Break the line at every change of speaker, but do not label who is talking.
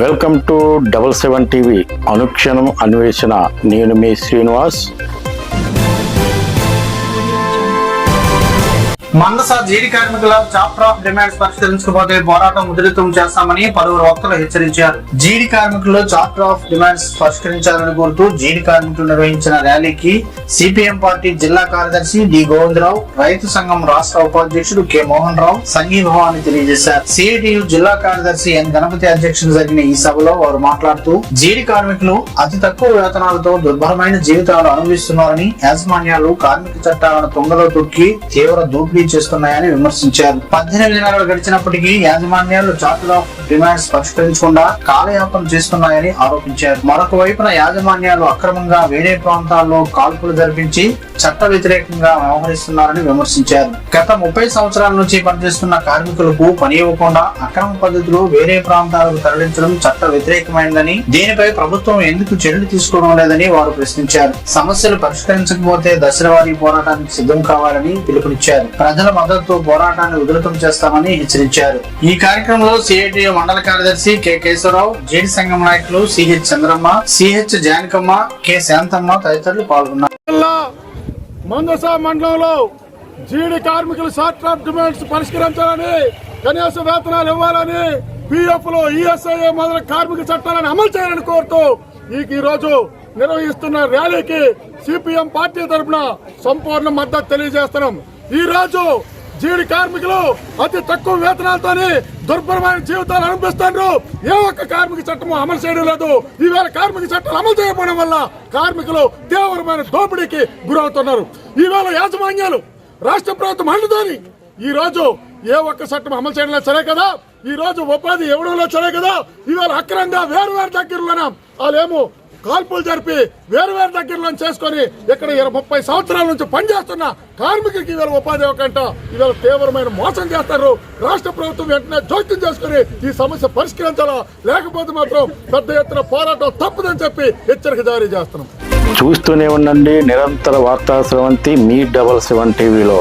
Welcome to double seven TV. అనుక్షణం అన్వేషణ. నేను మీ శ్రీనివాస్.
మందస జీడి కార్మికుల చాప్టర్ ఆఫ్ డిమాండ్స్ పరిష్కరించకపోతే పోరాటం ఉధృతం చేస్తామని పలువురు వక్తలు హెచ్చరించారు. జీడి కార్మికులు చాప్టర్ ఆఫ్ డిమాండ్స్ పరిష్కరించాలని కోరుతూ జీడి కార్మికులు నిర్వహించిన ర్యాలీకి సిపిఎం పార్టీ జిల్లా కార్యదర్శి డి గోవిందరావు రైతు సంఘం రాష్ట్ర ఉపాధ్యక్షుడు కె మోహన్ రావు సంఘీభావాన్ని తెలియజేశారు. సిఐటియు జిల్లా కార్యదర్శి ఎన్ గణపతి అధ్యక్షుడు జరిగిన ఈ సభలో వారు మాట్లాడుతూ జీడి కార్మికులు అతి తక్కువ వేతనాలతో దుర్భరమైన జీవితాలు అనుభవిస్తున్నారని యాజమాన్యాలు కార్మిక చట్టాలను తొంగలో తొక్కి తీవ్ర దూపి చేస్తున్నాయని విమర్శించారు. పద్దెనిమిది నెలలు గడిచినప్పటికీ యాజమాన్యాలు చార్టర్ ఆఫ్ డిమాండ్స్ పరిష్కరించకుండా కాలయాపన చేస్తున్నాయని ఆరోపించారు. మరొక వైపున యాజమాన్యాలు అక్రమంగా వేరే ప్రాంతాల్లో కాల్పులు జరిపించి చట్ట వ్యతిరేకంగా వ్యవహరిస్తున్నారని విమర్శించారు. గత ముప్పై సంవత్సరాల నుంచి పనిచేస్తున్న కార్మికులకు పని ఇవ్వకుండా అక్రమ పద్ధతిలో వేరే ప్రాంతాలకు తరలించడం చట్ట వ్యతిరేకమైందని దీనిపై ప్రభుత్వం ఎందుకు చర్యలు తీసుకోవడం లేదని వారు ప్రశ్నించారు. సమస్యలు పరిష్కరించకపోతే దశలవారీ పోరాటానికి సిద్ధం కావాలని పిలుపునిచ్చారు. ప్రజల మద్దతుతో పోరాటాన్ని ఉధృతం చేస్తామని హెచ్చరించారు. ఈ కార్యక్రమంలో సిఐటి మండల కార్యదర్శి కె కేశవరావు జేడి సంఘం నాయకులు CH Chandramma CH Janakamma K Shantamma తదితరులు పాల్గొన్నారు.
జిల్లా మండలంలో జీడి కార్మికులు షార్ట్ ఆఫ్ డిమాండ్స్ పరిష్కరించాలని కనీస వేతనాలు ఇవ్వాలని పిఎఫ్లో ఈఎస్ఐ మొదలైన కార్మిక చట్టాలను అమలు చేయాలని కోరుతూ ఈ రోజు నిర్వహిస్తున్న ర్యాలీకి సిపిఎం పార్టీ తరఫున సంపూర్ణ మద్దతు తెలియజేస్తున్నాం. ఈ రోజు జీడి కార్మికులు అతి తక్కువ వేతనాలతోనే దుర్భరమైన జీవితాలు అనుభవిస్తున్నారు ఏ ఒక్క కార్మిక చట్టము అమలు చేయడం లేదు. ఈవేళ కార్మిక చట్టాలు అమలు చేయకపోవడం వల్ల కార్మికులు తీవ్రమైన దోపిడీకి గురవుతున్నారు. ఈవేళ యాజమాన్యాలు రాష్ట్ర ప్రభుత్వం అండుతోని ఈ రోజు ఏ ఒక్క చట్టం అమలు చేయడం సరే కదా? ఈ రోజు ఉపాధి ఇవ్వడంలో సరే కదా? ఇవాళ అక్రంగా వేరు వేరు దగ్గరలోనే వాళ్ళేమో కాల్పులు జరిపి వేరు వేరు దగ్గరలో చేసుకొని ఇక్కడ ఇరవై ముప్పై సంవత్సరాల నుంచి పనిచేస్తున్న కార్మికులకి ఇవాళ ఉపాధి ఇవ్వకంట ఇవాళ తీవ్రమైన మోసం చేస్తారు. రాష్ట్ర ప్రభుత్వం వెంటనే జోక్యం చేసుకుని ఈ సమస్య పరిష్కరించాలా? లేకపోతే మాత్రం పెద్ద ఎత్తున పోరాటం తప్పదని చెప్పి హెచ్చరిక జారీ చేస్తున్నాం.
చూస్తూనే ఉండండి. నిరంతర వార్తా స్రవంతి మీ డబల్ సెవెన్ టీవీలో.